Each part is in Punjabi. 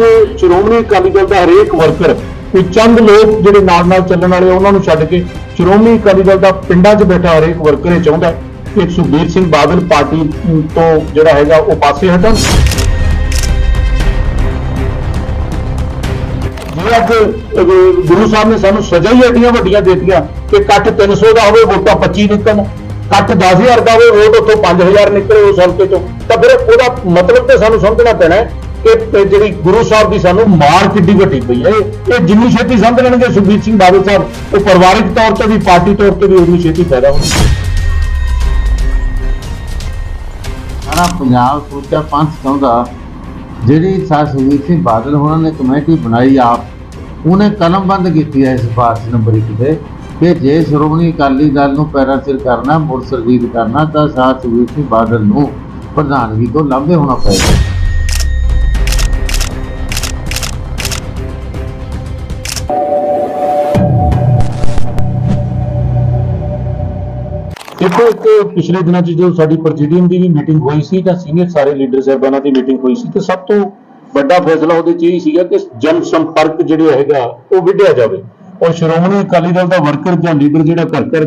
ਅੱਜ ਸ਼੍ਰੋਮਣੀ ਅਕਾਲੀ ਦਲ ਦਾ ਹਰੇਕ ਵਰਕਰ, ਕੋਈ ਚੰਦ ਲੋਕ ਜਿਹੜੇ ਨਾਲ ਨਾਲ ਚੱਲਣ ਵਾਲੇ ਉਹਨਾਂ ਨੂੰ ਛੱਡ ਕੇ ਸ਼੍ਰੋਮਣੀ ਅਕਾਲੀ ਦਲ ਦਾ ਪਿੰਡਾਂ 'ਚ ਬੈਠਾ ਹਰੇਕ ਵਰਕਰ ਇਹ ਚਾਹੁੰਦਾ ਕਿ ਸੁਖਬੀਰ ਸਿੰਘ ਬਾਦਲ ਪਾਰਟੀ ਤੋਂ ਜਿਹੜਾ ਹੈਗਾ ਉਹ ਪਾਸੇ ਹਟਣ। ਜੇ ਅੱਜ ਗੁਰੂ ਸਾਹਿਬ ਨੇ ਸਾਨੂੰ ਸਜ਼ਾ ਹੀ ਐਡੀਆਂ ਵੱਡੀਆਂ ਦੇ ਦਿੱਤੀਆਂ ਕਿ ਇਕੱਠ 300 ਦਾ ਹੋਵੇ, ਵੋਟਾਂ 25 ਨਿਕਲਣ ਇਕੱਠ 10000 ਦਾ ਹੋਵੇ, ਵੋਟ ਉੱਥੋਂ 5000 ਨਿਕਲੇ ਉਸ ਹਲਕੇ ਚੋਂ, ਤਾਂ ਫਿਰ ਉਹਦਾ ਮਤਲਬ ਤੇ ਸਾਨੂੰ ਸਮਝਣਾ ਪੈਣਾ ਹੈ ਜਿਹੜੀ ਗੁਰੂ ਸਾਹਿਬ ਦੀ ਸਾਨੂੰ ਮਾਰ ਕਿੱਡੀ ਵੱਡੀ ਪਈ ਹੈ। ਇਹ ਜਿੰਨੀ ਛੇਤੀ ਸਮਝ ਲੈਣਗੇ ਸੁਖਬੀਰ ਸਿੰਘ ਬਾਦਲ ਸਾਹਿਬ, ਉਹ ਪਰਿਵਾਰਿਕ ਤੌਰ ਤੇ ਵੀ, ਪਾਰਟੀ ਤੌਰ ਤੇ ਵੀ ਉਨੀ ਛੇਤੀ ਪੈਦਾ ਹੋਣਗੇ। ਸਾਰਾ ਪੰਜਾਬ ਸੋਚਿਆ ਪੰਥ ਚਾਹੁੰਦਾ, ਜਿਹੜੀ ਸੁਖਬੀਰ ਸਿੰਘ ਬਾਦਲ ਹੋਣਾ ਨੇ ਕਮੇਟੀ ਬਣਾਈ ਆਪ, ਉਹਨੇ ਕਲਮਬੰਦ ਕੀਤੀ ਹੈ ਇਸ ਸਿਫਾਰਸ਼ ਨੰਬਰ 1 ਤੇ, ਕਿ ਜੇ ਸ਼੍ਰੋਮਣੀ ਅਕਾਲੀ ਦਲ ਨੂੰ ਪੈਰਾਸਿਰ ਕਰਨਾ, ਮੁੜ ਸਰਜੀਤ ਕਰਨਾ, ਤਾਂ ਸਰ ਸੁਖਬੀਰ ਸਿੰਘ ਬਾਦਲ ਨੂੰ ਪ੍ਰਧਾਨਗੀ ਤੋਂ ਲਾਂਭੇ ਹੋਣਾ ਪਏਗਾ। ਦੇਖੋ, ਇੱਕ ਪਿਛਲੇ ਦਿਨਾਂ 'ਚ ਜਦੋਂ ਸਾਡੀ ਪ੍ਰੈਜ਼ੀਡੀਅਮ ਦੀ ਵੀ ਮੀਟਿੰਗ ਹੋਈ ਸੀ ਜਾਂ ਸੀਨੀਅਰ ਸਾਰੇ ਲੀਡਰ ਸਾਹਿਬਾਨਾਂ ਦੀ ਮੀਟਿੰਗ ਹੋਈ ਸੀ ਤੇ ਸਭ ਤੋਂ ਵੱਡਾ ਫੈਸਲਾ ਉਹਦੇ 'ਚ ਇਹ ਸੀਗਾ ਕਿ ਜਨ ਸੰਪਰਕ ਜਿਹੜਾ ਹੈਗਾ, ਉਹ ਵਿੱਢਿਆ ਜਾਵੇ। ਔਰ ਸ਼੍ਰੋਮਣੀ ਅਕਾਲੀ ਦਲ ਦਾ ਵਰਕਰ ਜਾਂ ਲੀਡਰ ਜਿਹੜਾ ਘਰ ਘਰ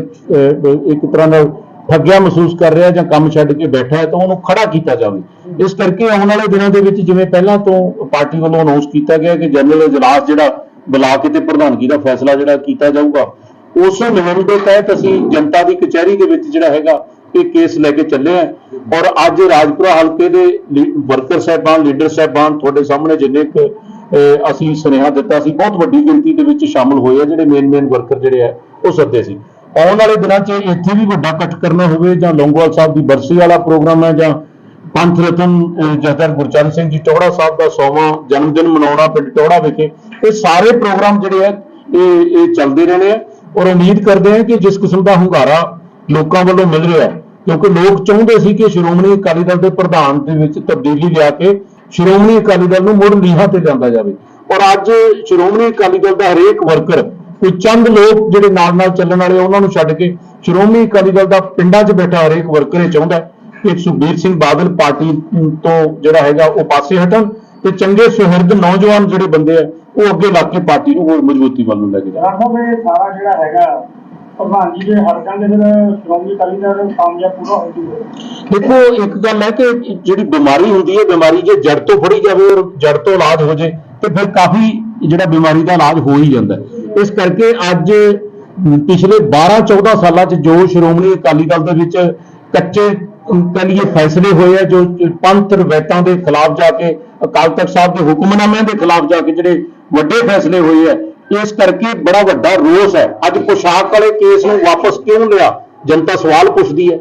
ਇੱਕ ਤਰ੍ਹਾਂ ਨਾਲ ਠੱਗਿਆ ਮਹਿਸੂਸ ਕਰ ਰਿਹਾ ਜਾਂ ਕੰਮ ਛੱਡ ਕੇ ਬੈਠਾ ਹੈ ਤਾਂ ਉਹਨੂੰ ਖੜਾ ਕੀਤਾ ਜਾਵੇ। ਇਸ ਕਰਕੇ ਆਉਣ ਵਾਲੇ ਦਿਨਾਂ ਦੇ ਵਿੱਚ ਜਿਵੇਂ ਪਹਿਲਾਂ ਤੋਂ ਪਾਰਟੀ ਵੱਲੋਂ ਅਨਾਉਂਸ ਕੀਤਾ ਗਿਆ ਕਿ ਜਨਰਲ ਇਜਲਾਸ ਜਿਹੜਾ ਬੁਲਾ ਕੇ ਤੇ ਪ੍ਰਧਾਨਗੀ ਦਾ ਫੈਸਲਾ ਜਿਹੜਾ ਕੀਤਾ ਜਾਊਗਾ ਉਸ ਮੁਹਿੰਮ ਦੇ ਤਹਿਤ ਅਸੀਂ ਜਨਤਾ ਦੀ ਕਚਹਿਰੀ ਦੇ ਵਿੱਚ ਜਿਹੜਾ ਹੈਗਾ ਇਹ ਕੇਸ ਲੈ ਕੇ ਚੱਲੇ ਆ ਔਰ ਅੱਜ ਰਾਜਪੁਰਾ ਹਲਕੇ ਦੇ ਲੀ- ਵਰਕਰ ਸਾਹਿਬਾਨ, ਲੀਡਰ ਸਾਹਿਬਾਨ ਤੁਹਾਡੇ ਸਾਹਮਣੇ ਜਿੰਨੇ ਕੁ ਅਸੀਂ ਸੁਨੇਹਾ ਦਿੱਤਾ ਸੀ, ਬਹੁਤ ਵੱਡੀ ਗਿਣਤੀ ਦੇ ਵਿੱਚ ਸ਼ਾਮਲ ਹੋਏ ਆ, ਜਿਹੜੇ ਮੇਨ ਮੇਨ ਵਰਕਰ ਜਿਹੜੇ ਆ, ਉਹ ਸੱਦੇ ਸੀ। ਆਉਣ ਵਾਲੇ ਦਿਨਾਂ 'ਚ ਇੱਥੇ ਵੀ ਵੱਡਾ ਇਕੱਠ ਕਰਨਾ ਹੋਵੇ, ਜਾਂ ਲੌਂਗੋਵਾਲ ਸਾਹਿਬ ਦੀ ਬਰਸੀ ਵਾਲਾ ਪ੍ਰੋਗਰਾਮ ਹੈ, ਜਾਂ ਪੰਥ ਰਤਨ ਜਥੇਦਾਰ ਗੁਰਚਰਨ ਸਿੰਘ ਜੀ ਟੋੜਾ ਸਾਹਿਬ ਦਾ 100ਵਾਂ ਜਨਮ ਦਿਨ ਮਨਾਉਣਾ ਪਿੰਡ ਟੋੜਾ ਵਿਖੇ, ਇਹ ਸਾਰੇ ਪ੍ਰੋਗਰਾਮ ਜਿਹੜੇ ਆ, ਇਹ ਇਹ ਚੱਲਦੇ ਰਹਿਣੇ ਆ। ਔਰ ਉਮੀਦ ਕਰਦੇ ਹਾਂ ਕਿ ਜਿਸ ਕਿਸਮ ਦਾ ਹੁੰਗਾਰਾ ਲੋਕਾਂ ਵੱਲੋਂ ਮਿਲ ਰਿਹਾ ਹੈ, ਕਿਉਂਕਿ ਲੋਕ ਚਾਹੁੰਦੇ ਸੀ ਕਿ ਸ਼੍ਰੋਮਣੀ ਅਕਾਲੀ ਦਲ ਦੇ ਪ੍ਰਧਾਨ ਦੇ ਵਿੱਚ ਤਬਦੀਲੀ ਲਿਆ ਕੇ ਸ਼੍ਰੋਮਣੀ ਅਕਾਲੀ ਦਲ ਨੂੰ ਮੁੜ ਨੀਹਾਂ ਤੇ ਜਾਂਦਾ ਜਾਵੇ। ਔਰ ਅੱਜ ਸ਼੍ਰੋਮਣੀ ਅਕਾਲੀ ਦਲ ਦਾ ਹਰੇਕ ਵਰਕਰ, ਕੋਈ ਚੰਦ ਲੋਕ ਜਿਹੜੇ ਨਾਲ ਨਾਲ ਚੱਲਣ ਵਾਲੇ ਉਹਨਾਂ ਨੂੰ ਛੱਡ ਕੇ ਸ਼੍ਰੋਮਣੀ ਅਕਾਲੀ ਦਲ ਦਾ ਪਿੰਡਾਂ 'ਚ ਬੈਠਾ ਹਰੇਕ ਵਰਕਰ ਇਹ ਚਾਹੁੰਦਾ ਕਿ ਸੁਖਬੀਰ ਸਿੰਘ ਬਾਦਲ ਪਾਰਟੀ ਤੋਂ ਜਿਹੜਾ ਹੈਗਾ ਉਹ ਪਾਸੇ ਹਟਣ ਤੇ ਚੰਗੇ ਸੁਹਿਰਦ ਨੌਜਵਾਨ ਜਿਹੜੇ ਬੰਦੇ ਆ ਉਹ ਅੱਗੇ ਲੱਗ ਕੇ ਪਾਰਟੀ ਨੂੰ ਹੋਰ ਮਜ਼ਬੂਤੀ ਵੱਲ ਨੂੰ ਲੈ ਕੇ ਜਾਣ ਰਾਖੋ ਇਹ ਸਾਰਾ ਜਿਹੜਾ ਹੈਗਾ ਪ੍ਰਧਾਨ ਜੀ ਦੇ ਹਰ ਜਾਂਦੇ ਫਿਰ ਸ਼੍ਰੋਮਣੀ ਅਕਾਲੀ ਦਲ ਦਾ ਕਾਮਯਾਬ ਪੂਰਾ ਹੋ ਜੂਗਾ ਦੇਖੋ ਇੱਕ ਗੱਲ ਹੈ ਕਿ ਜਿਹੜੀ ਬਿਮਾਰੀ ਹੁੰਦੀ ਹੈ ਬਿਮਾਰੀ ਜੇ ਜੜ ਤੋਂ ਫੜੀ ਜਾਵੇ ਔਰ ਜੜ ਤੋਂ ਇਲਾਜ ਹੋ ਜੇ ਤੇ ਫਿਰ ਕਾਫੀ ਜਿਹੜਾ ਬਿਮਾਰੀ ਦਾ ਇਲਾਜ ਹੋ ਹੀ ਜਾਂਦਾ। ਇਸ ਕਰਕੇ ਅੱਜ ਪਿਛਲੇ 12-14 ਸਾਲਾਂ 'ਚ ਜੋ ਸ਼੍ਰੋਮਣੀ ਅਕਾਲੀ ਦਲ ਦੇ ਵਿੱਚ ਕੱਚੇ ਅਮ, ਕਹਿ ਲਈਏ ਫੈਸਲੇ ਹੋਏ ਆ ਜੋ ਪੰਥ ਰਵੈਤਾਂ ਦੇ ਖਿਲਾਫ ਜਾ ਕੇ ਅਕਾਲ ਤਖਤ ਸਾਹਿਬ ਦੇ ਹੁਕਮਨਾਮਿਆਂ ਦੇ ਖਿਲਾਫ ਜਾ ਕੇ ਜਿਹੜੇ ਵੱਡੇ ਫੈਸਲੇ ਹੋਏ ਹੈ ਇਸ ਕਰਕੇ ਬੜਾ ਵੱਡਾ ਰੋਸ ਹੈ। ਅੱਜ ਪੁਸ਼ਾਕ ਵਾਲੇ ਕੇਸ ਨੂੰ ਵਾਪਸ ਕਿਉਂ ਲਿਆ? ਜਨਤਾ ਸਵਾਲ ਪੁੱਛਦੀ ਹੈ।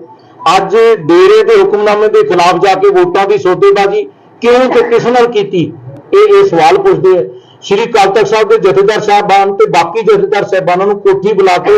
ਅੱਜ ਡੇਰੇ ਦੇ ਹੁਕਮਨਾਮੇ ਦੇ ਖਿਲਾਫ ਜਾ ਕੇ ਵੋਟਾਂ ਦੀ ਸੌਦੇਬਾਜ਼ੀ ਕਿਉਂ ਤੇ ਕਿਸ ਨਾਲ ਕੀਤੀ? ਇਹ ਇਹ ਸਵਾਲ ਪੁੱਛਦੇ ਹੈ ਸ਼੍ਰੀ ਅਕਾਲ ਤਖਤ ਸਾਹਿਬ ਦੇ ਜਥੇਦਾਰ ਸਾਹਿਬਾਨ ਤੇ ਬਾਕੀ ਜਥੇਦਾਰ ਸਾਹਿਬਾਨਾਂ ਨੂੰ ਕੋਠੀ ਬੁਲਾ ਕੇ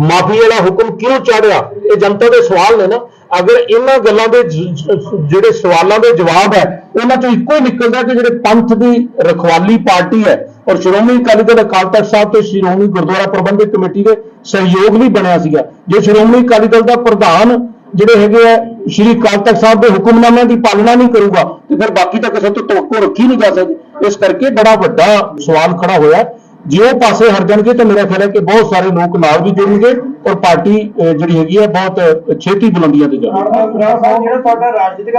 ਮਾਫੀ ਵਾਲਾ ਹੁਕਮ ਕਿਉਂ ਚਾੜਿਆ? ਇਹ ਜਨਤਾ ਦੇ ਸਵਾਲ ਨੇ ਨਾ। ਅਗਰ ਇਹਨਾਂ ਗੱਲਾਂ ਦੇ ਜਿਹੜੇ ਸਵਾਲਾਂ ਦੇ ਜਵਾਬ ਹੈ ਉਹਨਾਂ ਚੋਂ ਇੱਕੋ ਹੀ ਨਿਕਲਦਾ ਕਿ ਜਿਹੜੇ ਪੰਥ ਦੀ ਰਖਵਾਲੀ ਪਾਰਟੀ ਹੈ ਔਰ ਸ਼੍ਰੋਮਣੀ ਅਕਾਲੀ ਦਲ ਅਕਾਲ ਤਖਤ ਸਾਹਿਬ ਤੇ ਸ਼੍ਰੋਮਣੀ ਗੁਰਦੁਆਰਾ ਪ੍ਰਬੰਧਕ ਕਮੇਟੀ ਦੇ ਸਹਿਯੋਗ ਵੀ ਬਣਿਆ ਸੀਗਾ। ਜੇ ਸ਼੍ਰੋਮਣੀ ਅਕਾਲੀ ਦਲ ਦਾ ਪ੍ਰਧਾਨ ਜਿਹੜੇ ਹੈਗੇ ਆ, ਸ਼੍ਰੀ ਅਕਾਲ ਤਖਤ ਸਾਹਿਬ ਦੇ ਹੁਕਮਨਾਮਿਆਂ ਦੀ ਪਾਲਣਾ ਨਹੀਂ ਕਰੂਗਾ, ਤੇ ਫਿਰ ਬਾਕੀ ਤਾਂ ਕਿਸੇ ਤੋਂ ਤੋਕੋ ਰੱਖੀ ਨਹੀਂ ਜਾ ਸਕਦੀ। ਇਸ ਕਰਕੇ ਬੜਾ ਵੱਡਾ ਸਵਾਲ ਖੜਾ ਹੋਇਆ। ਜੇ ਉਹ ਪਾਸੇ ਹਟ ਜਾਣਗੇ ਤਾਂ ਮੇਰਾ ਖਿਆਲ ਹੈ ਕਿ ਬਹੁਤ ਸਾਰੇ ਲੋਕ ਨਾਲ ਵੀ ਜੁੜਨਗੇ ਔਰ ਪਾਰਟੀ ਜਿਹੜੀ ਹੈਗੀ ਹੈ ਬਹੁਤ ਛੇਤੀ ਬੁਲੰਦੀਆਂ ਤੇ ਜਾਵੇਗੀ ਜਿਹੜਾ ਤੁਹਾਡਾ ਰਾਜਨੀਤਿਕ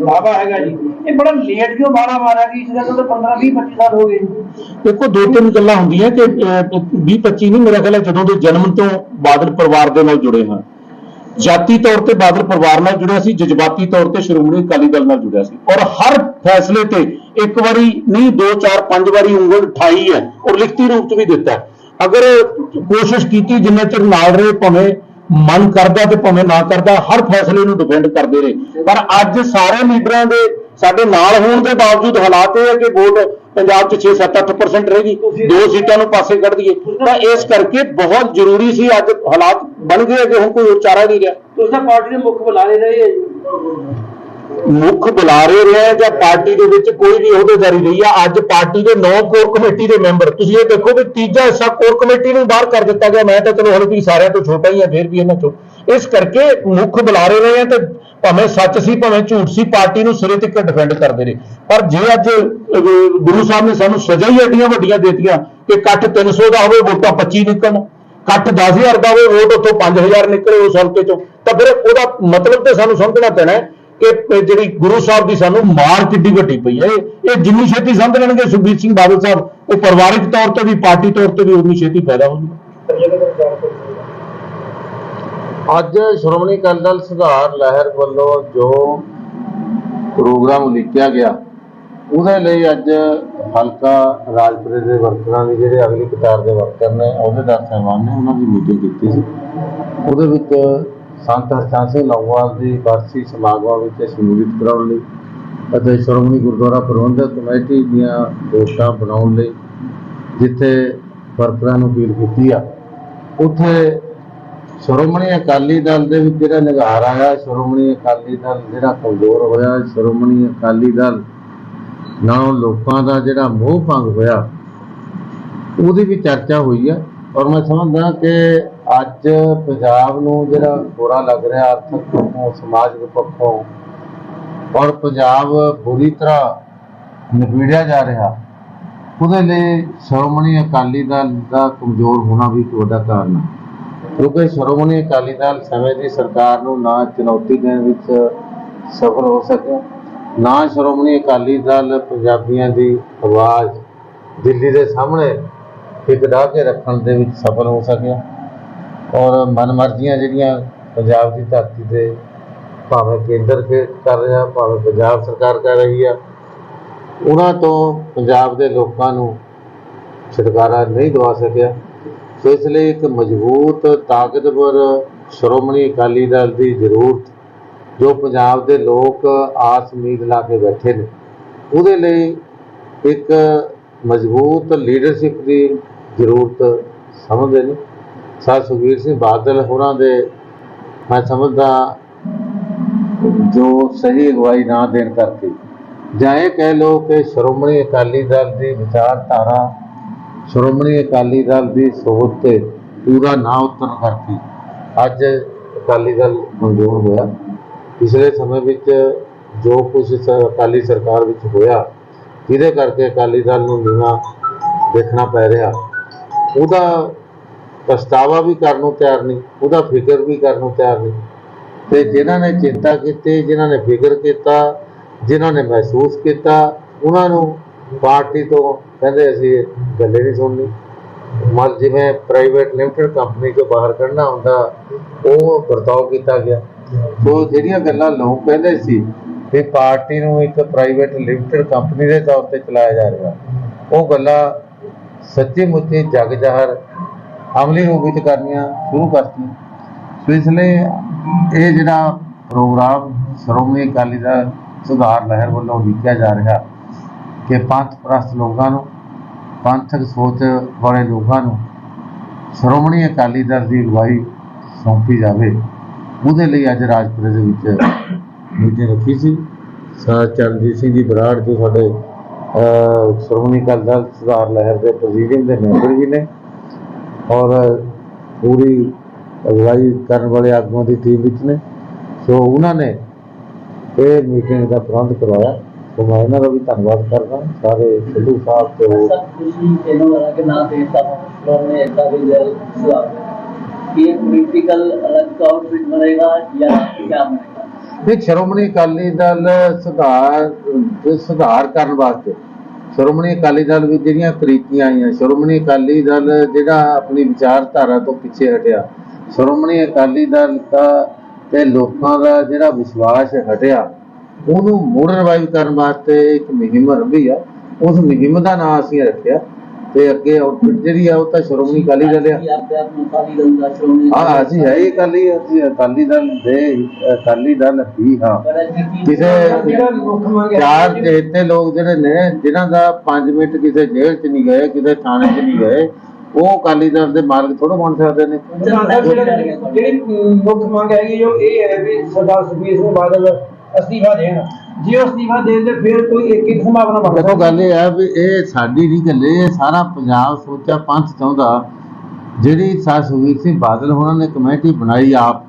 ਲਾਵਾ ਹੈਗਾ ਜੀ ਇਹ ਬੜਾ ਲੇਟ ਕਿਉਂ ਬਾਰਾ ਮਾਰਿਆ ਜੀ ਇਸ ਦਾ ਤਾਂ 15 20 25 ਸਾਲ ਹੋ ਗਏ ਦੇਖੋ ਦੋ ਤਿੰਨ ਗੱਲਾਂ ਹੁੰਦੀਆਂ ਕਿ 20 25 ਨਹੀਂ ਮੇਰਾ ਖਿਆਲ ਹੈ ਜਦੋਂ ਦੇ ਜਨਮ ਤੋਂ ਬਾਦਲ ਪਰਿਵਾਰ ਦੇ ਨਾਲ ਜੁੜੇ ਹਾਂ। ਜਾਤੀ ਤੌਰ ਤੇ ਬਾਦਲ ਪਰਿਵਾਰ ਨਾਲ ਜੁੜਿਆ ਸੀ ਜਜ਼ਬਾਤੀ ਤੌਰ ਤੇ ਸ਼੍ਰੋਮਣੀ ਅਕਾਲੀ ਦਲ ਨਾਲ ਜੁੜਿਆ ਸੀ। ਔਰ ਹਰ ਫੈਸਲੇ ਤੇ ਇੱਕ ਵਾਰੀ ਨਹੀਂ, ਦੋ, ਚਾਰ, ਪੰਜ ਵਾਰੀ ਉਂਗਲ ਉਠਾਈ ਹੈ ਔਰ ਲਿਖਤੀ ਰੂਪ ਚ ਵੀ ਦਿੱਤਾ ਅਗਰ ਕੋਸ਼ਿਸ਼ ਕੀਤੀ ਜਿੰਨਾ ਚਿਰ ਨਾਲ ਰਹੇ ਭਾਵੇਂ ਮਨ ਕਰਦਾ ਤੇ ਭਾਵੇਂ ਨਾ ਕਰਦਾ, ਹਰ ਫੈਸਲੇ ਨੂੰ ਡਿਫੈਂਡ ਕਰਦੇ ਰਹੇ। ਪਰ ਅੱਜ ਸਾਰੇ ਲੀਡਰਾਂ ਦੇ ਸਾਡੇ ਨਾਲ ਹੋਣ ਦੇ ਬਾਵਜੂਦ ਹਾਲਾਤ ਇਹ ਹੈ ਕਿ ਵੋਟ ਪੰਜਾਬ 'ਚ 6 7 8% ਰਹੇਗੀ। ਦੋ ਸੀਟਾਂ ਨੂੰ ਪਾਸੇ ਕੱਢ ਦਈਏ। ਤਾਂ ਇਸ ਕਰਕੇ ਬਹੁਤ ਜ਼ਰੂਰੀ ਸੀ ਅੱਜ ਹਾਲਾਤ ਬਣ ਗਏ ਕਿ ਹੁਣ ਕੋਈ ਹੋਰ ਚਾਰਾ ਨਹੀਂ ਰਿਹਾ। ਤੁਸੀਂ ਤਾਂ ਪਾਰਟੀ ਦੇ ਮੁੱਖ ਬੁਲਾ ਰਹੇ ਮੁੱਖ ਬੁਲਾਰੇ ਰਹੇ ਜਾਂ ਪਾਰਟੀ ਦੇ ਵਿੱਚ ਕੋਈ ਵੀ ਅਹੁਦੇਦਾਰੀ ਰਹੀ ਆ। ਅੱਜ ਪਾਰਟੀ ਦੇ ਨੌ ਕੋਰ ਕਮੇਟੀ ਦੇ ਮੈਂਬਰ। ਤੁਸੀਂ ਇਹ ਦੇਖੋ ਵੀ ਤੀਜਾ ਹਿੱਸਾ ਕੋਰ ਕਮੇਟੀ ਨੂੰ ਬਾਹਰ ਕਰ ਦਿੱਤਾ ਗਿਆ। ਮੈਂ ਤਾਂ ਚਲੋ ਹਲੇ ਵੀ ਸਾਰਿਆਂ ਤੋਂ ਛੋਟਾ ਹੀ ਆ, ਫਿਰ ਵੀ ਇਹਨਾਂ ਚੋਂ। ਇਸ ਕਰਕੇ ਮੁੱਖ ਬੁਲਾਰੇ ਰਹੇ ਆ ਤੇ ਭਾਵੇਂ ਸੱਚ ਸੀ, ਭਾਵੇਂ ਝੂਠ ਸੀ, ਪਾਰਟੀ ਨੂੰ ਸਿਰੇ ਤੱਕ ਡਿਫੈਂਡ ਕਰਦੇ ਰਹੇ ਪਰ ਜੇ ਅੱਜ ਗੁਰੂ ਸਾਹਿਬ ਨੇ ਸਾਨੂੰ ਸਜ਼ਾ ਹੀ ਐਡੀਆਂ ਵੱਡੀਆਂ ਦੇਤੀਆਂ ਕਿ ਇਕੱਠ 300 ਦਾ ਹੋਵੇ, ਵੋਟਾਂ 25 ਨਿਕਲਣ। ਇਕੱਠ 10000 ਦਾ ਹੋਵੇ, ਵੋਟ ਉੱਥੋਂ 5000 ਨਿਕਲੇ ਉਸ ਹਲਕੇ ਚੋਂ। ਤਾਂ ਫਿਰ ਉਹਦਾ ਮਤਲਬ ਤੇ ਸਾਨੂੰ ਸਮਝਣਾ ਪੈਣਾ ਹੈ ਇਹ ਜਿਹੜੀ ਗੁਰੂ ਸਾਹਿਬ ਦੀ ਸਾਨੂੰ ਮਾਰ ਕਿੱਡੀ ਵੱਡੀ ਪਈ ਹੈ। ਇਹ ਜਿੰਨੀ ਛੇਤੀ ਸਮਝ ਲੈਣਗੇ, ਸੁਖਬੀਰ ਸਿੰਘ ਬਾਦਲ ਸਾਹਿਬ, ਉਹ ਪਰਿਵਾਰਿਕ ਤੌਰ ਤੇ ਵੀ, ਪਾਰਟੀ ਤੌਰ ਤੇ ਵੀ ਉਨੀ ਛੇਤੀ ਪੈਦਾ ਹੋ ਅੱਜ ਸ਼੍ਰੋਮਣੀ ਅਕਾਲੀ ਦਲ ਸੁਧਾਰ ਲਹਿਰ ਵੱਲੋਂ ਜੋ ਪ੍ਰੋਗਰਾਮ ਉਲੀਕਿਆ ਗਿਆ, ਉਹਦੇ ਲਈ ਅੱਜ ਹਲਕਾ ਰਾਜਪੁਰੇ ਦੇ ਵਰਕਰਾਂ ਦੀ ਜਿਹੜੇ ਅਗਲੀ ਕਤਾਰ ਦੇ ਵਰਕਰ ਨੇ ਅਹੁਦੇਦਾਰ ਸਾਹਿਬਾਨ ਨੇ ਉਹਨਾਂ ਦੀ ਮੀਟਿੰਗ ਕੀਤੀ ਸੀ। ਉਹਦੇ ਵਿੱਚ ਸੰਤ ਹਰਚੰਦ ਸਿੰਘ ਲੌਂਗੋਵਾਲ ਦੀ ਵਾਰਸੀ ਸਮਾਗਮਾਂ ਵਿੱਚ ਸ਼ਮੂਲੀਅਤ ਕਰਾਉਣ ਲਈ ਅਤੇ ਸ਼੍ਰੋਮਣੀ ਗੁਰਦੁਆਰਾ ਪ੍ਰਬੰਧਕ ਕਮੇਟੀ ਦੀਆਂ ਵੋਟਾਂ ਬਣਾਉਣ ਲਈ ਜਿੱਥੇ ਵਰਕਰਾਂ ਨੂੰ ਅਪੀਲ ਕੀਤੀ ਆ। ਉੱਥੇ ਸ਼੍ਰੋਮਣੀ ਅਕਾਲੀ ਦਲ ਦੇ ਵਿੱਚ ਜਿਹੜਾ ਨਿਗਾਰ ਆਇਆ, ਸ਼੍ਰੋਮਣੀ ਅਕਾਲੀ ਦਲ ਜਿਹੜਾ ਕਮਜ਼ੋਰ ਹੋਇਆ, ਸ਼੍ਰੋਮਣੀ ਅਕਾਲੀ ਦਲ ਨਾਲੋਂ ਲੋਕਾਂ ਦਾ ਜਿਹੜਾ ਮੋਹ ਭੰਗ ਹੋਇਆ, ਉਹਦੀ ਵੀ ਚਰਚਾ ਹੋਈ ਆ। ਔਰ ਮੈਂ ਸਮਝਦਾ ਕਿ ਅੱਜ ਪੰਜਾਬ ਨੂੰ ਜਿਹੜਾ ਬੁਰਾ ਲੱਗ ਰਿਹਾ ਆਰਥਿਕ ਪੱਖੋਂ ਸਮਾਜਿਕ ਪੱਖੋਂ ਔਰ ਪੰਜਾਬ ਬੁਰੀ ਤਰ੍ਹਾਂ ਨਿਬੇੜਿਆ ਜਾ ਰਿਹਾ, ਉਹਦੇ ਲਈ ਸ਼੍ਰੋਮਣੀ ਅਕਾਲੀ ਦਲ ਦਾ ਕਮਜ਼ੋਰ ਹੋਣਾ ਵੀ ਇੱਕ ਵੱਡਾ ਕਾਰਨ ਹੈ। ਕਿਉਂਕਿ ਸ਼੍ਰੋਮਣੀ ਅਕਾਲੀ ਦਲ ਸਮੇਂ ਦੀ ਸਰਕਾਰ ਨੂੰ ਨਾ ਚੁਣੌਤੀ ਦੇਣ ਵਿੱਚ ਸਫਲ ਹੋ ਸਕਿਆ, ਨਾ ਸ਼੍ਰੋਮਣੀ ਅਕਾਲੀ ਦਲ ਪੰਜਾਬੀਆਂ ਦੀ ਆਵਾਜ਼ ਦਿੱਲੀ ਦੇ ਸਾਹਮਣੇ ਇੱਕ ਡਾਹ ਕੇ ਰੱਖਣ ਦੇ ਵਿੱਚ ਸਫਲ ਹੋ ਸਕਿਆ। ਔਰ ਮਨਮਰਜ਼ੀਆਂ ਜਿਹੜੀਆਂ ਪੰਜਾਬ ਦੀ ਧਰਤੀ ਤੇ ਭਾਵੇਂ ਕੇਂਦਰ ਕੇ ਕਰ ਰਿਹਾ, ਭਾਵੇਂ ਪੰਜਾਬ ਸਰਕਾਰ ਕਰ ਰਹੀ ਆ, ਉਹਨਾਂ ਤੋਂ ਪੰਜਾਬ ਦੇ ਲੋਕਾਂ ਨੂੰ ਛੁਟਕਾਰਾ ਨਹੀਂ ਦਵਾ ਸਕਿਆ। ਸੋ ਇਸ ਲਈ ਇੱਕ ਮਜ਼ਬੂਤ, ਤਾਕਤਵਰ, ਸ਼੍ਰੋਮਣੀ ਅਕਾਲੀ ਦਲ ਦੀ ਜ਼ਰੂਰਤ, ਜੋ ਪੰਜਾਬ ਦੇ ਲੋਕ ਆਸ ਉਮੀਦ ਲਾ ਕੇ ਬੈਠੇ ਨੇ, ਉਹਦੇ ਲਈ ਇੱਕ ਮਜ਼ਬੂਤ ਲੀਡਰਸ਼ਿਪ ਦੀ ਜ਼ਰੂਰਤ ਸਮਝਦੇ ਨੇ। ਸਰ ਸੁਖਬੀਰ ਸਿੰਘ ਬਾਦਲ ਹੋਰਾਂ ਦੇ, ਮੈਂ ਸਮਝਦਾ, ਜੋ ਸਹੀ ਅਗਵਾਈ ਨਾ ਦੇਣ ਕਰਕੇ। ਜਾਂ ਇਹ ਕਹਿ ਲਓ ਕਿ ਸ਼੍ਰੋਮਣੀ ਅਕਾਲੀ ਦਲ ਦੀ ਵਿਚਾਰਧਾਰਾ, ਸ਼੍ਰੋਮਣੀ ਅਕਾਲੀ ਦਲ ਦੀ ਸੋਚ ਤੇ ਪੂਰਾ ਨਾ ਉਤਰਨ ਕਰਕੇ ਅੱਜ ਅਕਾਲੀ ਦਲ ਕਮਜ਼ੋਰ ਹੋਇਆ। ਪਿਛਲੇ ਸਮੇਂ ਵਿੱਚ ਜੋ ਕੁਝ ਅਕਾਲੀ ਸਰਕਾਰ ਵਿੱਚ ਹੋਇਆ, ਜਿਹਦੇ ਕਰਕੇ ਅਕਾਲੀ ਦਲ ਨੂੰ ਨੀਵਾਂ ਦੇਖਣਾ ਪੈ ਰਿਹਾ। ਉਹਦਾ ਪਛਤਾਵਾ ਵੀ ਕਰਨ ਨੂੰ ਤਿਆਰ ਨਹੀਂ, ਉਹਦਾ ਫਿਕਰ ਵੀ ਕਰਨ ਨੂੰ ਤਿਆਰ ਨਹੀਂ। ਤੇ ਜਿਨ੍ਹਾਂ ਨੇ ਚਿੰਤਾ ਕੀਤੀ, ਜਿਨ੍ਹਾਂ ਨੇ ਫਿਕਰ ਕੀਤਾ, ਜਿਨ੍ਹਾਂ ਨੇ ਮਹਿਸੂਸ ਕੀਤਾ, ਉਹਨਾਂ ਨੂੰ ਪਾਰਟੀ ਤੋਂ ਕਹਿੰਦੇ ਅਸੀਂ ਗੱਲੇ ਨਹੀਂ ਸੁਣਨੀ। ਮਨ ਜਿਵੇਂ ਪ੍ਰਾਈਵੇਟ ਲਿਮਟਿਡ ਕੰਪਨੀ ਤੋਂ ਬਾਹਰ ਕੱਢਣਾ ਹੁੰਦਾ, ਉਹ ਵਰਤਾਓ ਕੀਤਾ ਗਿਆ। ਸੋ ਜਿਹੜੀਆਂ ਗੱਲਾਂ ਲੋਕ ਕਹਿੰਦੇ ਸੀ ਕਿ ਪਾਰਟੀ ਨੂੰ ਇੱਕ ਪ੍ਰਾਈਵੇਟ ਲਿਮਟਿਡ ਕੰਪਨੀ ਦੇ ਤੌਰ ਤੇ ਚਲਾਇਆ ਜਾ ਰਿਹਾ, ਉਹ ਗੱਲਾਂ ਸੱਚੀ ਮੁੱਚੀ ਜਗ ਜ਼ਾਹਰ ਅਮਲੀ ਰੂਪ ਵਿੱਚ ਕਰਨੀਆਂ ਸ਼ੁਰੂ ਕਰਤੀਆਂ। ਸੋ ਇਸ ਲਈ ਇਹ ਜਿਹੜਾ ਪ੍ਰੋਗਰਾਮ ਸ਼੍ਰੋਮਣੀ ਅਕਾਲੀ ਦਲ ਸੁਧਾਰ ਲਹਿਰ ਵੱਲੋਂ ਲਿਖਿਆ ਜਾ ਰਿਹਾ ਕਿ ਪੰਥ ਪ੍ਰਸਤ ਲੋਕਾਂ ਨੂੰ ਪੰਥਕ ਸੋਚ ਵਾਲੇ ਲੋਕਾਂ ਨੂੰ ਸ਼੍ਰੋਮਣੀ ਅਕਾਲੀ ਦਲ ਦੀ ਅਗਵਾਈ ਸੌਂਪੀ ਜਾਵੇ। ਉਹਦੇ ਲਈ ਅੱਜ ਰਾਜਪੁਰੇ ਦੇ ਵਿੱਚ ਮੀਟਿੰਗ ਰੱਖੀ ਸੀ। ਸਰ ਚਰਨਜੀਤ ਸਿੰਘ ਜੀ ਬਰਾੜ ਜੋ ਸਾਡੇ ਸ਼੍ਰੋਮਣੀ ਅਕਾਲੀ ਦਲ ਸੁਧਾਰ ਲਹਿਰ ਦੇ ਪ੍ਰੈਜੀਡੈਂਟ ਦੇ ਮੈਂਬਰ ਵੀ ਨੇ। ਔਰ ਪੂਰੀ ਅਗਵਾਈ ਕਰਨ ਵਾਲੇ ਆਗੂਆਂ ਦੀ ਟੀਮ ਵਿੱਚ ਨੇ। ਸੋ ਉਹਨਾਂ ਨੇ ਇਹ ਮੀਟਿੰਗ ਦਾ ਪ੍ਰਬੰਧ ਕਰਵਾਇਆ। ਸੋ ਮੈਂ ਇਹਨਾਂ ਦਾ ਵੀ ਧੰਨਵਾਦ ਕਰਦਾ ਸਾਰੇ ਸਿੱਧੂ ਸਾਹਿਬ ਤੋਂ ਹੋਰ ਖੁਸ਼ੀ ਇਹਨਾਂ ਵਾਲਾ ਕਿ ਨਾ ਦੇਤਾ ਉਹਨੇ ਇੱਕ ਵੀ ਜਲ ਸੁਆਗਤ ਇਹ ਪੋਲੀਟੀਕਲ ਅਲੱਗ ਆਊਟਫਿਟ ਬਣੇਗਾ ਜਾਂ ਕੀ ਬਣੇਗਾ? ਇਹ ਸ਼ਰਮਣੀ ਅਕਾਲੀ ਦਲ ਸੁਧਾਰ ਸੁਧਾਰ ਕਰਨ ਵਾਸਤੇ। ਸ਼੍ਰੋਮਣੀ ਅਕਾਲੀ ਦਲ ਵਿੱਚ ਜਿਹੜੀਆਂ ਕ੍ਰੀਤੀਆਂ ਆਈਆਂ, ਸ਼੍ਰੋਮਣੀ ਅਕਾਲੀ ਦਲ ਜਿਹੜਾ ਆਪਣੀ ਵਿਚਾਰਧਾਰਾ ਤੋਂ ਪਿੱਛੇ ਹਟਿਆ, ਸ਼੍ਰੋਮਣੀ ਅਕਾਲੀ ਦਲ ਦਾ ਤੇ ਲੋਕਾਂ ਦਾ ਜਿਹੜਾ ਵਿਸ਼ਵਾਸ ਹਟਿਆ, ਉਹਨੂੰ ਮੁੜ ਰਿਵਾਈਵ ਕਰਨ ਵਾਸਤੇ ਇੱਕ ਮੁਹਿੰਮ ਰੰਭੀ ਆ, ਉਸ ਮੁਹਿੰਮ ਦਾ ਨਾਮ ਅਸੀਂ ਰੱਖਿਆ। ਤੇ ਅੱਗੇ ਆਊਟਪੁੱਟ ਜਿਹੜੀ ਆ ਉਹ ਤਾਂ ਸ਼੍ਰੋਮਣੀ ਅਕਾਲੀ ਦਲ ਆ। ਹਾਂ ਅਸੀਂ ਹੈ, ਇਹ ਅਕਾਲੀ ਅਸੀਂ ਅਕਾਲੀ ਦਲ ਦੇ, ਅਕਾਲੀ ਦਲ ਹੀ, ਹਾਂ। ਕਿਸੇ ਚਾਰ ਚੇਤੇ ਲੋਕ ਜਿਹੜੇ ਨੇ, ਜਿਨ੍ਹਾਂ ਦਾ 5 ਮਿੰਟ ਕਿਸੇ ਜੇਲ੍ਹ 'ਚ ਨਹੀਂ ਗਏ, ਕਿਸੇ ਥਾਣੇ 'ਚ ਨਹੀਂ ਗਏ, ਉਹ ਅਕਾਲੀ ਦਲ ਦੇ ਮਾਰਗ ਥੋੜੋ ਬਣ ਸਕਦੇ ਨੇ। ਜਿਹੜੀ ਮੁੱਖ ਮੰਗ ਹੈਗੀ ਜੋ ਇਹ ਹੈ ਵੀ ਸਰਦਾਰ ਸੁਖਬੀਰ ਸਿੰਘ ਬਾਦਲ ਅਸਤੀਫਾ ਦੇਣਾ। ਜੇ ਉਹ ਅਸਤੀਫਾ ਦੇ ਦੇ ਫਿਰ ਕੋਈ ਇੱਕ ਇੱਕ ਸੰਭਾਵਨਾ ਬਣ ਦੇਖੋ, ਗੱਲ ਇਹ ਹੈ ਵੀ ਇਹ ਸਾਡੀ ਨਹੀਂ ਗੱਲ, ਇਹ ਸਾਰਾ ਪੰਜਾਬ ਸੋਚਿਆ, ਪੰਥ ਚਾਹੁੰਦਾ। ਜਿਹੜੀ ਸਰ ਸੁਖਬੀਰ ਸਿੰਘ ਬਾਦਲ ਹੋਣਾ ਨੇ ਕਮੇਟੀ ਬਣਾਈ ਆਪ,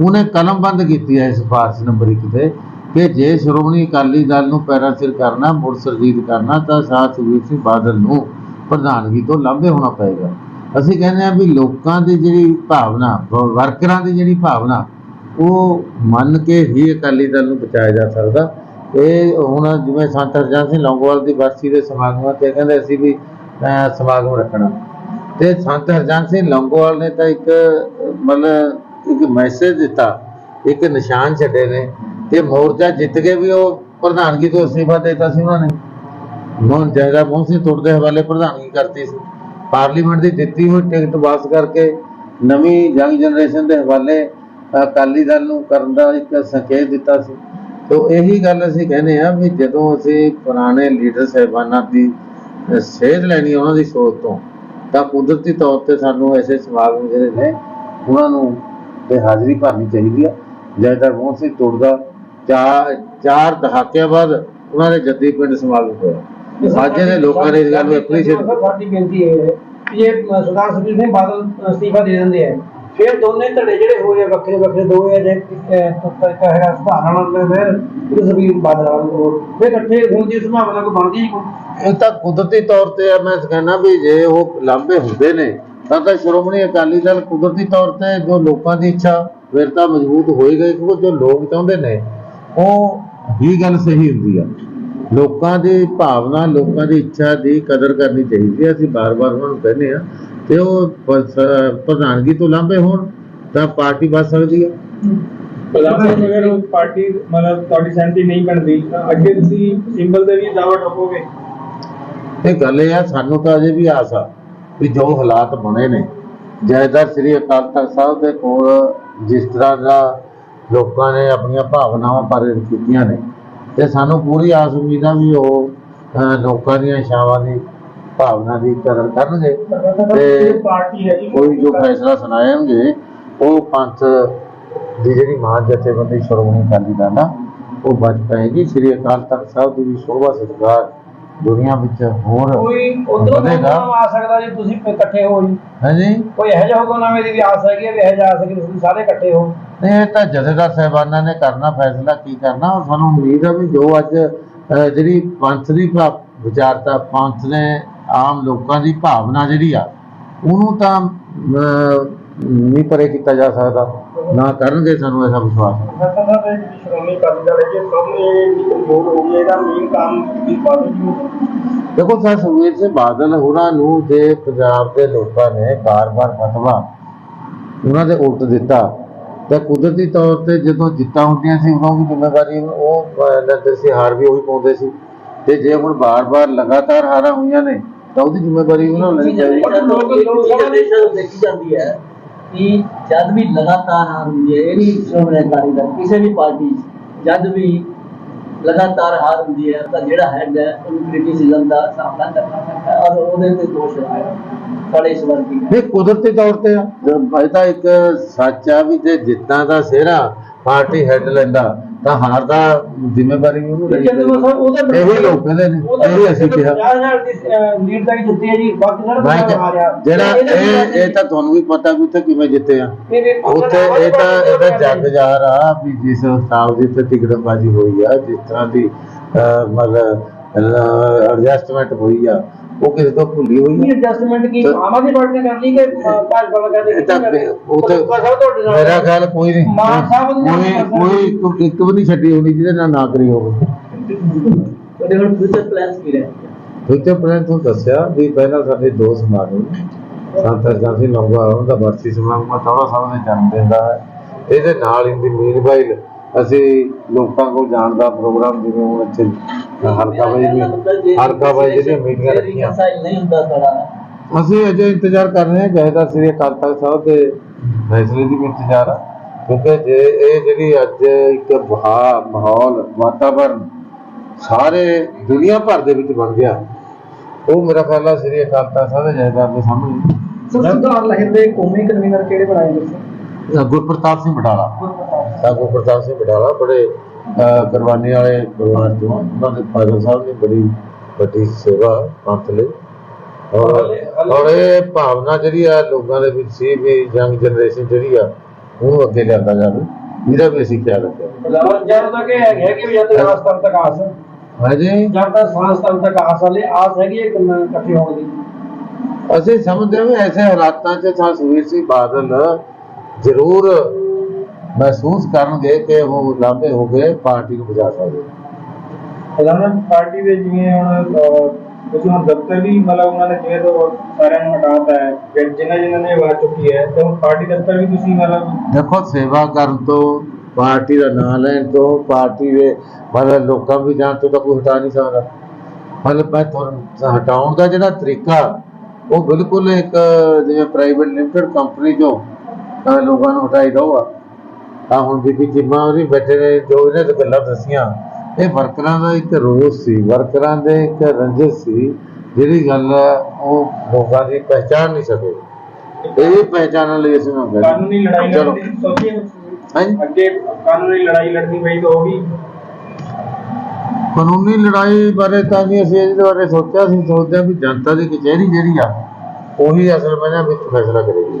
ਉਹਨੇ ਕਲਮਬੰਦ ਕੀਤੀ ਹੈ ਸਿਫਾਰਸ਼ ਨੰਬਰ 1 ਤੇ, ਕਿ ਜੇ ਸ਼੍ਰੋਮਣੀ ਅਕਾਲੀ ਦਲ ਨੂੰ ਪੈਰਾ ਸਿਰ ਕਰਨਾ, ਮੁੜ ਸਰਜੀਤ ਕਰਨਾ, ਤਾਂ ਸਾਥ ਸੁਖਬੀਰ ਸਿੰਘ ਬਾਦਲ ਨੂੰ ਪ੍ਰਧਾਨਗੀ ਤੋਂ ਲਾਂਭੇ ਹੋਣਾ ਪਏਗਾ। ਅਸੀਂ ਕਹਿੰਦੇ ਆ ਵੀ ਲੋਕਾਂ ਦੀ ਜਿਹੜੀ ਭਾਵਨਾ, ਵਰਕਰਾਂ ਦੀ ਜਿਹੜੀ ਭਾਵਨਾ ਉਹ ਮੰਨ ਕੇ ਹੀ ਅਕਾਲੀ ਦਲ ਨੂੰ ਬਚਾਇਆ ਜਾ ਸਕਦਾ। ਇਹ ਹੁਣ ਜਿਵੇਂ ਸੰਤ ਹਰਜਨ ਸਿੰਘ ਲੌਂਗੋਵਾਲ ਦੀ ਬਰਸੀ ਦੇ ਸਮਾਗਮਾਂ ਤੇ ਕਹਿੰਦੇ ਅਸੀਂ ਵੀ ਸਮਾਗਮ ਰੱਖਣਾ। ਤੇ ਸੰਤ ਹਰਜਨ ਸਿੰਘ ਲੌਂਗੋਵਾਲ ਨੇ ਤਾਂ ਇੱਕ ਅਹ, ਮਤਲਬ ਇੱਕ ਮੈਸੇਜ ਦਿੱਤਾ। ਇੱਕ ਨਿਸ਼ਾਨ ਛੱਡੇ ਨੇ। ਤੇ ਮੋਰਚਾ ਜਿੱਤ ਕੇ ਵੀ ਉਹ ਪ੍ਰਧਾਨਗੀ ਤੋਂ ਅਸਤੀਫਾ ਦਿੱਤਾ ਸੀ ਉਹਨਾਂ ਨੇ। ਮੋਹਨ ਜੈਦਾ ਮੋਹਨ ਸਿੰਘ ਤੁਰ ਹਵਾਲੇ ਪ੍ਰਧਾਨਗੀ ਕਰਤੀ ਸੀ। ਪਾਰਲੀਮੈਂਟ ਦੀ ਦਿੱਤੀ ਹੋਈ ਟਿਕਟ ਵਾਪਸ ਕਰਕੇ ਨਵੀਂ ਯੰਗ ਜਨਰੇਸ਼ਨ ਦੇ ਹਵਾਲੇ ਅਕਾਲੀ ਦਲ ਨੂੰ ਕਰਨ ਦਾ ਇੱਕ ਸੰਕੇਤ ਦਿੱਤਾ ਸੀ। ਤੋ ਇਹੀ ਗੱਲ ਅਸੀਂ ਕਹਿੰਦੇ ਆ ਵੀ ਜਦੋਂ ਅਸੀਂ ਪੁਰਾਣੇ ਲੀਡਰ ਸਹਿਬਾਨਾਂ ਦੀ ਸੇਧ ਲੈਣੀ ਉਹਨਾਂ ਦੀ ਸੋਚ ਤੋਂ ਤਾਂ ਕੁਦਰਤੀ ਤੌਰ ਤੇ ਸਾਨੂੰ ਐਸੇ ਸਮਾਗਮ ਜਿਹੜੇ ਨੇ ਉਹਨਾਂ ਨੂੰ ਤੇ ਹਾਜ਼ਰੀ ਭਰਨੀ ਚਾਹੀਦੀ ਆ। ਜੈਦਾ ਮੋਹਨ ਸਿੰਘ ਤੁਰ ਦਾ ਚਾਰ ਚਾਰ ਦਹਾਕਿਆਂ ਬਾਅਦ ਉਹਨਾਂ ਦੇ ਜੱਦੀ ਪਿੰਡ ਸਮਾਗਮ ਹੋਇਆ। ਅੱਜ ਦੇ ਲੋਕਾਂ ਨੇ ਇਸ ਗੱਲ ਨੂੰ ਐਪਰੀਸ਼ੀਏਟ ਸਾਡੀ ਬੇਨਤੀ ਇਹ ਹੈ ਕਿ ਸਰਦਾਰ ਸੁਖਬੀਰ ਸਿੰਘ ਬਾਦਲ ਅਸਤੀਫਾ ਦੇ ਦਿੰਦੇ ਆ। ਫਿਰ ਦੋਨੇ ਧੜੇ ਜਿਹੜੇ ਹੋਏ ਆ, ਵੱਖਰੇ ਵੱਖਰੇ ਦੋ ਆ ਜੇ ਇੱਕ ਸੁਧਾਰਨ ਵਾਲਾ ਫਿਰ ਇੱਕ ਸੁਖਬੀਰ ਬਾਦਲ ਫਿਰ ਇਕੱਠੇ ਹੋਣ ਦੀ ਸੰਭਾਵਨਾ ਕੋਈ ਬਣਦੀ ਨਹੀਂ ਕੋਈ। ਇਹ ਤਾਂ ਕੁਦਰਤੀ ਤੌਰ ਤੇ ਆ, ਮੈਂ ਕਹਿੰਦਾ ਵੀ ਜੇ ਉਹ ਲਾਂਭੇ ਹੁੰਦੇ ਨੇ, ਤਾਂ ਤਾਂ ਸ਼੍ਰੋਮਣੀ ਅਕਾਲੀ ਦਲ ਕੁਦਰਤੀ ਤੌਰ ਤੇ ਜੋ ਲੋਕਾਂ ਦੀ ਇੱਛਾ, ਫਿਰ ਤਾਂ ਮਜ਼ਬੂਤ ਹੋਏਗਾ ਕਿਉਂਕਿ ਜੋ ਲੋਕ ਚਾਹੁੰਦੇ ਨੇ, ਉਹ ਹੀ ਗੱਲ ਸਹੀ ਹੁੰਦੀ ਆ। ਲੋਕਾਂ ਦੀ ਭਾਵਨਾ, ਲੋਕਾਂ ਦੀ ਇੱਛਾ ਦੀ ਕਦਰ ਕਰਨੀ ਚਾਹੀਦੀ ਹੈ ਅਸੀਂ ਬਾਰ-ਬਾਰ ਉਹਨਾਂ ਨੂੰ ਕਹਿੰਦੇ ਆ ਤੇ ਉਹ ਪ- ਪ੍ਰਧਾਨਗੀ ਤੋਂ ਲਾਂਭੇ ਹੋਣ ਤਾਂ ਪਾਰਟੀ ਬਚ ਸਕਦੀ ਹੈ। ਪ੍ਰਧਾਨ ਸਾਹਿਬ ਅਗਰ ਉਹ ਪਾਰਟੀ ਮਤਲਬ ਤੁਹਾਡੀ ਸਹਿਮਤੀ ਨਹੀਂ ਬਣਦੀ। ਤਾਂ ਅੱਗੇ ਤੁਸੀਂ ਸਿੰਬਲ ਦੇ ਵੀ ਦਾਅਵਾ ਠੋਕੋਗੇ? ਇਹ ਗੱਲ ਇਹ ਆ ਸਾਨੂੰ ਤਾਂ ਅਜੇ ਵੀ ਆਸ ਆ ਵੀ ਜੋ ਹਾਲਾਤ ਬਣੇ ਨੇ ਜਾਇਦਾਦ ਸ੍ਰੀ ਅਕਾਲ ਤਖਤ ਸਾਹਿਬ ਦੇ ਕੋਲ ਜਿਸ ਤਰ੍ਹਾਂ ਦਾ ਲੋਕਾਂ ਨੇ ਆਪਣੀਆਂ ਭਾਵਨਾਵਾਂ ਪ੍ਰਗਟ ਕੀਤੀਆਂ ਨੇ ਤੇ ਸਾਨੂੰ ਪੂਰੀ ਆਸ ਉਮੀਦ ਆ ਵੀ ਉਹ ਅਹ, ਲੋਕਾਂ ਦੀਆਂ ਇੱਛਾਵਾਂ ਦੀ ਭਾਵਨਾ ਦੀ ਕਦਰ ਕਰਨਗੇ ਤੇ ਪਾਰਟੀ ਹੈਗੀ ਕੋਈ ਜੋ ਫੈਸਲਾ ਸੁਣਾਏਗੇ ਉਹ ਪੰਥ ਦੀ ਜਿਹੜੀ ਮਾਨ ਜਥੇਬੰਦੀ ਸ਼੍ਰੋਮਣੀ ਅਕਾਲੀ ਦਲ ਆ ਉਹ ਬਚ ਪਏਗੀ। ਸ੍ਰੀ ਅਕਾਲ ਤਖਤ ਸਾਹਿਬ ਦੀ ਵੀ ਸ਼ੋਭਾ ਸਤਿਕਾਰ ਦੁਨੀਆ ਵਿੱਚ ਹੋਰ ਕੋਈ ਉਧਰੋਂ ਵਧੇਗਾ। ਆ ਸਕਦਾ ਜੇ ਤੁਸੀਂ ਇਕੱਠੇ ਹੋ ਜੀ। ਹਾਂਜੀ? ਕੋਈ ਇਹੋ ਜਿਹਾ ਹੁਕਮਨਾਮੇ ਮੇਰੀ ਵੀ ਆਸ ਹੈਗੀ ਹੈ ਵੀ ਇਹੋ ਆ ਸਕੇ ਤੁਸੀਂ ਸਾਰੇ ਇਕੱਠੇ ਹੋ। ਨਹੀਂ ਇਹ ਤਾਂ ਜਥੇਦਾਰ ਸਾਹਿਬਾਨਾਂ ਨੇ ਕਰਨਾ ਫੈਸਲਾ ਕੀ ਕਰਨਾ ਸਾਨੂੰ ਉਮੀਦ ਆ ਵੀ ਜੋ ਅੱਜ ਜਿਹੜੀ ਪੰਥ ਦੀ ਵਿਚਾਰਤਾ ਪੰਥ ਨੇ ਆਮ ਲੋਕਾਂ ਦੀ ਭਾਵਨਾ ਜਿਹੜੀ ਆ, ਉਹਨੂੰ ਤਾਂ ਨਹੀਂ ਪਰੇ ਕੀਤਾ ਜਾ ਸਕਦਾ, ਨਾ ਕਰਨਗੇ ਸਾਨੂੰ ਐਸਾ ਵਿਸ਼ਵਾਸ। ਦੇਖੋ ਸਰ ਸੁਖਬੀਰ ਸਿੰਘ ਬਾਦਲ ਹੋਰਾਂ ਨੂੰ ਜੇ ਪੰਜਾਬ ਦੇ ਲੋਕਾਂ ਨੇ ਬਾਰ-ਬਾਰ ਫਤਵਾ, ਉਹਨਾਂ ਦੇ ਉਲਟ ਦਿੱਤਾ। ਤਾਂ ਕੁਦਰਤੀ ਤੌਰ ਤੇ ਜਦੋਂ ਜਿੱਤਾਂ ਹੁੰਦੀਆਂ ਸੀ ਉਦੋਂ ਵੀ ਜ਼ਿੰਮੇਵਾਰੀ ਉਹ ਲੈਂਦੇ ਸੀ ਹਾਰ ਵੀ ਉਹੀ ਪਾਉਂਦੇ ਸੀ। ਤੇ ਜੇ ਹੁਣ ਬਾਰ-ਬਾਰ ਲਗਾਤਾਰ ਹਾਰਾਂ ਹੋਈਆਂ ਨੇ ਤਾਂ ਉਹਦੀ ਜ਼ਿੰਮੇਵਾਰੀ ਉਹਨਾਂ ਨੂੰ ਲੈਣੀ ਚਾਹੀਦੀ ਹੈ। ਜਨਰੇਸ਼ਨ ਦੇਖੀ ਜਾਂਦੀ ਹੈ ਕਿ ਜਦ ਵੀ ਲਗਾਤਾਰ ਹਾਰ ਹੁੰਦੀ ਹੈ ਇਹ ਨਹੀਂ ਸ਼੍ਰੋਮਣੀ ਅਕਾਲੀ ਦਲ ਕਿਸੇ ਵੀ ਪਾਰਟੀ 'ਚ ਜਦ ਵੀ ਲਗਾਤਾਰ ਹਾਰ ਹੁੰਦੀ ਹੈ ਤਾਂ ਜਿਹੜਾ ਹੈਡ ਹੈ ਉਹਨੂੰ ਕ੍ਰਿਟਿਸਿਜ਼ਮ ਦਾ ਸਾਹਮਣਾ ਕਰਨਾ ਪੈਂਦਾ ਹੈ ਔਰ ਉਹਦੇ ਤੇ ਦੋਸ਼ ਲਾਇਆ ਸਾਡੇ ਇਸ ਵਰਗੀ ਨਹੀਂ ਕੁਦਰਤੀ ਤੌਰ ਤੇ ਆ। ਜ- ਇਹ ਤਾਂ ਇੱਕ ਸੱਚ ਆ ਵੀ ਜੇ ਜਿੱਤਾਂ ਦਾ ਸਿਹਰਾ ਪਾਰਟੀ ਹੈੱਡ ਲੈਂਦਾ ਤਾਂ ਹਾਰ ਦਾ ਜ਼ਿੰਮੇਵਾਰੀ ਉਹਨੂੰ ਲੈਣੀ ਚੰਦੂਮਾ ਸਾਹਿਬ ਉਹਦਾ ਚਾਹੀਦੀ। ਇਹੀ ਲੋਕ ਕਹਿੰਦੇ ਨੇ ਇਹੀ ਅਸੀਂ ਕਿਹਾ। 50000 ਦੀ ਲੀਡ ਤੱਕ ਜਿੱਤੇ ਆ ਜੀ ਬਾਕੀ ਸਾਰਾ ਪੰਜਾਬ ਜਿਹੜਾ ਇਹ ਇਹ ਤਾਂ ਤੁਹਾਨੂੰ ਵੀ ਪਤਾ ਵੀ ਉੱਥੇ ਕਿਵੇਂ ਜਿੱਤੇ ਆ। ਨਹੀਂ, ਨਹੀਂ, ਉੱਥੇ ਇਹ ਤਾਂ ਇਹਦਾ ਜੱਗ ਜ਼ਾਹਰ ਆ ਵੀ ਜਿਸ ਹਿਸਾਬ ਦੀ ਉੱਥੇ ਟਿਕਟਬਾਜ਼ੀ ਹੋਈ ਆ ਜਿਸ ਤਰ੍ਹਾਂ ਦੀ ਅਹ, ਮਤਲਬ ਐਡਜਸਟਮੈਂਟ ਹੋਈ ਆ। ਉਹ ਕਿਸੇ ਤੋਂ ਭੁੱਲੀ ਹੋਈ ਆ। ਐਡਜਸਟਮੈਂਟ ਕੀ? ਆਮ ਆਦਮੀ ਪਾਰਟੀ ਨੇ ਕਰ ਲਈ ਕਿ ਭਾਜਪਾ ਨੇ ਕਰ ਲਈ ਇਹ ਤਾਂ ਉਹ ਤਾਂ ਸਭ ਤੁਹਾਡੇ ਨਾਲ ਮੇਰਾ ਖਿਆਲ ਕੋਈ ਨਹੀਂ। ਮਾਨ ਸਾਹਿਬ ਨੇ ਕੋਈ ਕੋਈ ਇੱਕ- ਵੀ ਨਹੀਂ ਛੱਡੀ ਹੋਣੀ ਜਿਹਦੇ ਨਾਲ ਨਾ ਕਰੀ ਹੋਵੇ। ਤੁਹਾਡੇ ਹੁਣ ਫਿਊਚਰ ਪਲਾਨਸ ਕੀ ਰਹੇ ਫਿਊਚਰ ਪਲਾਨ ਤੋਂ ਦੱਸਿਆ ਵੀ ਪਹਿਲਾਂ ਸਾਡੇ ਦੋ ਸਮਾਗਮ ਸੰਤ ਹਰਜਨ ਸਿੰਘ ਲੰਗਾ ਉਹਦਾ ਬਰਸੀ ਸਮਾਗਮ ਆ, ਥੋੜਾ ਸਾਹਿਬ ਦੇ ਜਨਮ ਦਿਨ ਦਾ ਹੈ। ਇਹਦੇ ਨਾਲ ਹੀ ਦੀ ਮੀਨਵਾਈਲ ਅਸੀਂ ਲੋਕਾਂ ਕੋਲ ਜਾਣ ਦਾ ਪ੍ਰੋਗਰਾਮ ਜਿਵੇਂ ਹੁਣ ਇੱਥੇ ਹਲਕਾ ਬਾਈ ਵੀ ਹਲਕਾ ਬਾਈ ਜਿਹੜੀਆਂ ਮੀਟਿੰਗਾਂ ਰੱਖੀਆਂ। reconcile ਨਹੀਂ ਹੁੰਦਾ ਸਾਡਾ ਅਸੀਂ ਅਜੇ ਇੰਤਜ਼ਾਰ ਕਰ ਰਹੇ ਹਾਂ ਜਹਦਾ ਸ੍ਰੀ ਅਕਾਲ ਤਖਤ ਸਾਹਿਬ ਦੇ ਫੈਸਲੇ ਦੀ ਵੀ ਇੰਤਜ਼ਾਰ ਆ। ਕਿਉਂਕਿ ਜੇ ਇਹ ਜਿਹੜੀ ਅੱਜ ਇੱਕ ਬਹਾ ਮਾਹੌਲ ਵਾਤਾਵਰਨ ਸਾਰੇ ਦੁਨੀਆ ਭਰ ਦੇ ਵਿੱਚ ਬਣ ਗਿਆ ਉਹ ਮੇਰਾ ਖਿਆਲ ਆ ਸ੍ਰੀ ਅਕਾਲ ਤਖਤ ਸਾਹਿਬ ਦੇ ਜਹਦਾਰ ਦੇ ਸਾਹਮਣੇ ਸੁਧਾਰ ਲਹਿਰ ਦੇ ਕੌਮੀ ਕਨਵੀਨਰ ਕਿਹੜੇ ਬਣਾਏ ਗਏ ਅ, ਗੁਰਪ੍ਰਤਾਪ ਸਿੰਘ ਬਟਾਲਾ। ਗੁਰਪ੍ਰਤਾਪ ਸਿੰਘ ਬਟਾਲਾ ਬੜੇ ਕੁਰਬਾਨੀ ਵਾਲੇ ਪਰਿਵਾਰ ਤੋਂ ਉਹਨਾਂ ਦੇ ਫਾਦਰ ਸਾਹਿਬ ਨੇ ਬੜੀ ਵੱਡੀ ਸੇਵਾ ਪੰਥ ਲਈ। ਔਰ ਔਰ ਇਹ ਭਾਵਨਾ ਜਿਹੜੀ ਆ ਲੋਕਾਂ ਦੇ ਵਿੱਚ ਸੀ ਵੀ ਯੰਗ ਜਨਰੇਸ਼ਨ ਜਿਹੜੀ ਆ ਉਹ ਅੱਗੇ ਲਿਆਂਦਾ ਜਾਵੇ। ਇਹਦਾ ਵੀ ਅਸੀਂ ਖਿਆਲ ਰੱਖਿਆ। ਜਦ ਤੱਕ ਇਹ ਹੈਗਾ ਕਿ ਜਦ ਤੱਕ ਰਾਜਸਥਾਨ ਤੱਕ ਆਸ ਹਾਂਜੀ। ਜਦ ਤੱਕ ਰਾਜਸਥਾਨ ਤੱਕ ਆਸ ਵਾਲੇ ਆਸ ਹੈਗੀ ਕਿੰਨਾ ਇਕੱਠੇ ਹੋਣ ਦੀ? ਅਸੀਂ ਸਮਝਦੇ ਹਾਂ ਵੀ ਐਸੇ ਹਾਲਾਤਾਂ 'ਚ ਸੁਖਬੀਰ ਸਿੰਘ ਬਾਦਲ ਜ਼ਰੂਰ ਮਹਿਸੂਸ ਕਰਨਗੇ ਕਿ ਉਹ ਲਾਂਭੇ ਹੋ ਗਏ ਪਾਰਟੀ ਨੂੰ ਬਚਾ ਸਕਦੇ ਪ੍ਰਧਾਨ ਪਾਰਟੀ ਦੇ ਜਿਵੇਂ ਹੁਣ ਅਹ, ਤੁਸੀਂ ਹੁਣ ਦਫ਼ਤਰ ਵੀ ਮਤਲਬ ਉਹਨਾਂ ਨੇ ਜਿਵੇਂ ਤੋਂ ਸਾਰਿਆਂ ਨੂੰ ਹਟਾਤਾ ਹੈ ਜਿ- ਜਿਨ੍ਹਾਂ ਜਿਨ੍ਹਾਂ ਨੇ ਆਵਾਜ਼ ਚੁੱਕੀ ਹੈ ਤੇ ਹੁਣ ਪਾਰਟੀ ਦਫ਼ਤਰ ਵੀ ਤੁਸੀਂ ਮਤਲਬ ਦੇਖੋ ਸੇਵਾ ਕਰਨ ਤੋਂ ਪਾਰਟੀ ਦਾ ਨਾਂ ਲੈਣ ਤੋਂ ਪਾਰਟੀ ਦੇ ਮਤਲਬ ਲੋਕਾਂ ਵੀ ਜਾਣ ਤੋਂ ਤਾਂ ਕੋਈ ਹਟਾ ਨਹੀਂ ਸਕਦਾ। ਮਤਲਬ ਮੈਂ ਤੁਹਾਨੂੰ ਹਟਾਉਣ ਦਾ ਜਿਹੜਾ ਤਰੀਕਾ ਉਹ ਬਿਲਕੁਲ ਇੱਕ ਜਿਵੇਂ ਪ੍ਰਾਈਵੇਟ ਲਿਮਟਿਡ ਕੰਪਨੀ ਜੋ ਲੋਕਾਂ ਨੂੰ ਹਟਾਈ ਦਊਗਾ ਤਾਂ ਹੁਣ ਬੀਬੀ ਚੀਮਾ ਉਹਦੀ ਬੈਠੇ ਨੇ ਜੋ ਇਹਨੇ ਤੇ ਗੱਲਾਂ ਦੱਸੀਆਂ। ਇਹ ਵਰਕਰਾਂ ਦਾ ਇੱਕ ਰੋਸ ਸੀ ਵਰਕਰਾਂ ਦੇ ਇੱਕ ਰੰਜਿਸ਼ ਸੀ ਜਿਹੜੀ ਗੱਲ ਉਹ ਲੋਕਾਂ ਦੀ ਪਹਿਚਾਨ ਨਹੀਂ ਸਕੇ। ਇਹ ਪਹਿਚਾਨਣ ਲਈ ਅਸੀਂ ਹਾਂ। ਕਾਨੂੰਨੀ ਲੜਾਈ ਚਲੋ। ਲੜਨ ਸੋਚੀ ਅੱਗੇ ਕਾਨੂੰਨੀ ਲੜਾਈ ਲੜਨੀ ਪਈ ਤਾਂ ਉਹ ਵੀ। ਕਾਨੂੰਨੀ ਲੜਾਈ ਬਾਰੇ ਤਾਂ ਨਹੀਂ ਅਸੀਂ ਇਹਦੇ ਬਾਰੇ ਸੋਚਿਆ ਸੀ ਸੋਚਦੇ ਵੀ ਜਨਤਾ ਦੀ ਕਚਹਿਰੀ ਜਿਹੜੀ ਆ ਉਹੀ ਅਸਲ ਵਿੱਚ ਫੈਸਲਾ ਕਰੇਗੀ।